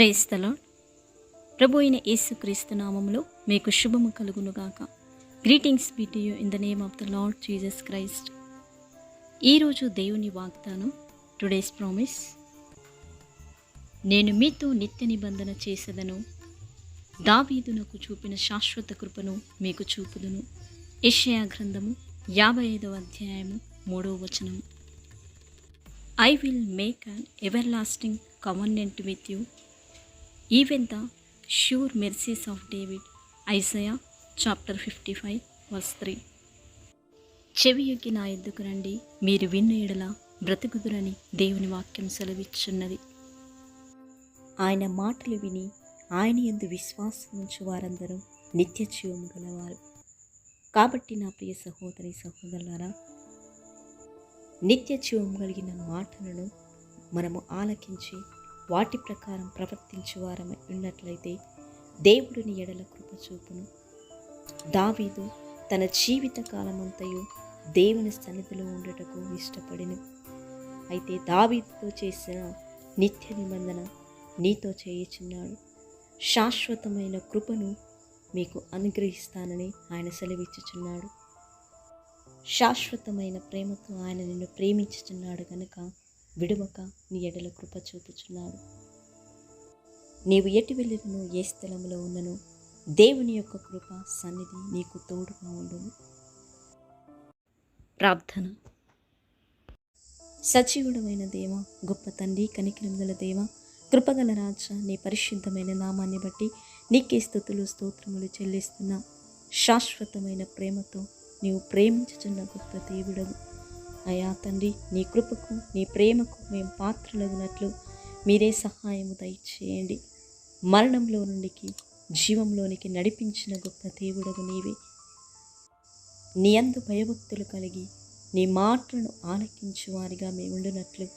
ప్రేస్తలో ప్రభు అయిన యేసుక్రీస్తు నామములో మీకు శుభము కలుగునుగాక. Greetings be to you in the name of the Lord Jesus Christ. ఈరోజు దేవుని వాగ్దానం టుడేస్ ప్రామిస్. నేను మీతో నిత్య నిబంధన చేసేదను. దావీదునకు చూపిన శాశ్వత కృపను మీకు చూపుదును. యెషయా గ్రంథము యాభై ఐదవ అధ్యాయము మూడవ వచనం. I will make an everlasting covenant with you even the sure mercies of David Isaiah chapter fifty five verse three చెవి నా ఎద్దుకు రండి మీరు విన్న ఎడల బ్రతుకుదురని దేవుని వాక్యం సెలవిచ్చున్నది. ఆయన మాటలు విని ఆయన ఎందు విశ్వాసం ఉంచు వారందరూ నిత్య జీవము గలవారు. కాబట్టి నా ప్రియ సహోదరి సహోదరులారా నిత్య జీవం కలిగిన మాటలను మనము ఆలకించి వాటి ప్రకారం ప్రవర్తించు వారమై ఉన్నట్లయితే దేవుడిని ఎడల కృప చూపును. దావీదు తన జీవిత కాలమంతయు దేవుని సన్నిధిలో ఉండటకు ఇష్టపడిను. అయితే దావీదుతో చేసిన నిత్య నిబంధన నీతో చేయుచున్నాడు. శాశ్వతమైన కృపను మీకు అనుగ్రహిస్తానని ఆయన సెలవిచ్చుచున్నాడు. శాశ్వతమైన ప్రేమతో ఆయన నిన్ను ప్రేమించుచున్నాడు కనుక విడువక నీ ఎడల కృప చూపుచున్నాడు. నీవు ఎటు వెళ్ళినను ఏ స్థలంలో ఉన్నను దేవుని యొక్క కృప సన్నిధి నీకు తోడుగా ఉండును. ప్రార్థన. సజీవుడమైన దేవ గొప్ప తండ్రి కనికరం గల దేవ కృపగల రాజ నీ పరిశుద్ధమైన నామాన్ని బట్టి నీకే స్థుతులు స్తోత్రములు చెల్లిస్తున్నా. శాశ్వతమైన ప్రేమతో నీవు ప్రేమించుచున్న గొప్ప దేవుడవు. అయా తండ్రి నీ కృపకు నీ ప్రేమకు మేము పాత్రలగినట్లు మీరే సహాయము దయచేయండి. మరణంలో నుండికి జీవంలోనికి నడిపించిన గొప్ప దేవుడవు నీవే. నీ అందు భయభక్తులు కలిగి నీ మాటలను ఆలకించు వారిగా మేము ఉండునట్లు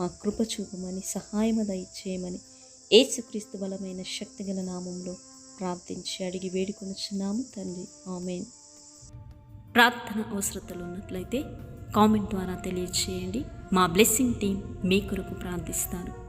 మా కృప చూపమని సహాయము దయచేయమని ఏసుక్రీస్తు బలమైన శక్తిగల నామంలో ప్రార్థించి అడిగి వేడుకొనుచున్నాము తండ్రి. ఆమెన్. ప్రార్థన అవసరతలు ఉన్నట్లయితే కామెంట్ ద్వారా తెలియచేయండి. మా బ్లెస్సింగ్ టీం మీ కొరకు ప్రార్థిస్తారు.